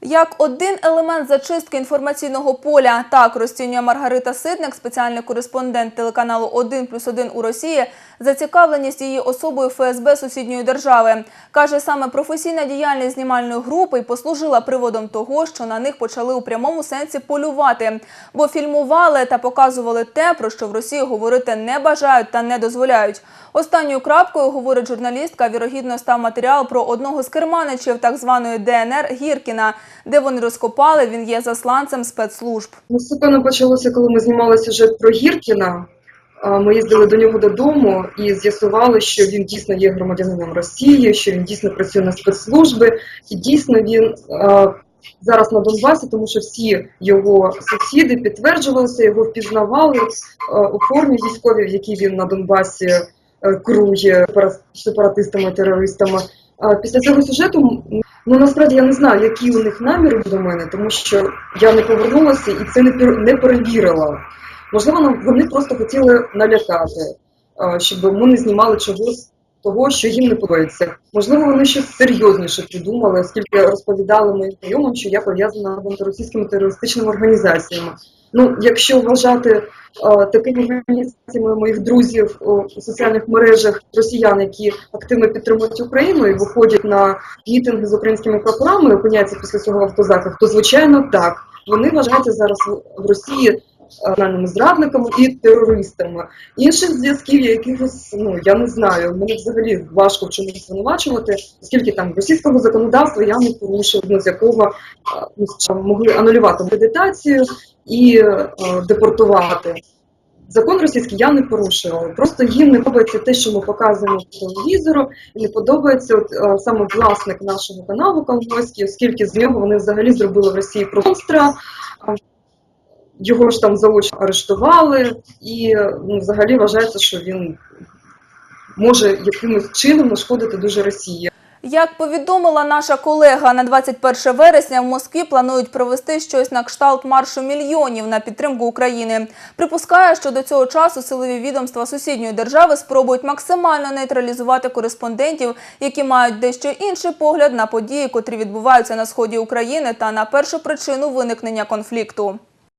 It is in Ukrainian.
Як один елемент зачистки інформаційного поля, так розцінює Маргарита Ситник, спеціальний кореспондент телеканалу 1 плюс 1 у Росії, зацікавленість її особою ФСБ сусідньої держави. Каже, саме професійна діяльність знімальної групи й послужила приводом того, що на них почали у прямому сенсі полювати, бо фільмували та показували те, про що в Росії говорити не бажають та не дозволяють. Останньою крапкою, говорить журналістка, вірогідно став матеріал про одного з керманичів так званої ДНР Гіркіна, де вони розкопали, він є засланцем спецслужб. Ну, все почалося, коли ми знімали сюжет про Гіркіна. Ми їздили до нього додому і з'ясували, що він дійсно є громадянином Росії, що він дійсно працює на спецслужби, і дійсно він а, зараз на Донбасі, тому що всі його сусіди підтверджувалися, його впізнавали а, у формі військовій, в якій він на Донбасі е, керує сепара- сепаратистами, терористами. А Після цього сюжету Ну насправді я не знаю, які у них наміри до мене, тому що я не повернулася і це не пер- не перевірила. Можливо, вони просто хотіли налякати, щоб ми не знімали чогось того, що їм не подобається. Можливо, вони щось серйозніше придумали, оскільки розповідали моїм знайомим, що я пов'язана з антиросійськими терористичними організаціями. Ну, якщо вважати а, такими організаціями моїх друзів о, у соціальних мережах росіян, які активно підтримують Україну і виходять на мітинги з українськими прапорами і опиняються після цього в автозаках, то звичайно так. Вони вважаються зараз в Росії національними зрадниками і терористами. Інших зв'язків я якихось, ну я не знаю. Мене взагалі важко в чомусь звинувачувати, оскільки там російського законодавства я не порушив, ну, з якого ну, могли анулювати медитацію і е, депортувати. Закон російський я не порушувала. Просто їм не подобається те, що ми показуємо по телевізору, і не подобається от, е, саме власник нашого каналу Колгойський, оскільки з нього вони взагалі зробили в Росії монстра. Його ж там заочно арештували, і ну, взагалі вважається, що він може якимось чином нашкодити дуже Росії. Як повідомила наша колега, на 21 вересня в Москві планують провести щось на кшталт маршу мільйонів на підтримку України. Припускає, що до цього часу силові відомства сусідньої держави спробують максимально нейтралізувати кореспондентів, які мають дещо інший погляд на події, котрі відбуваються на сході України та на першу причину виникнення конфлікту.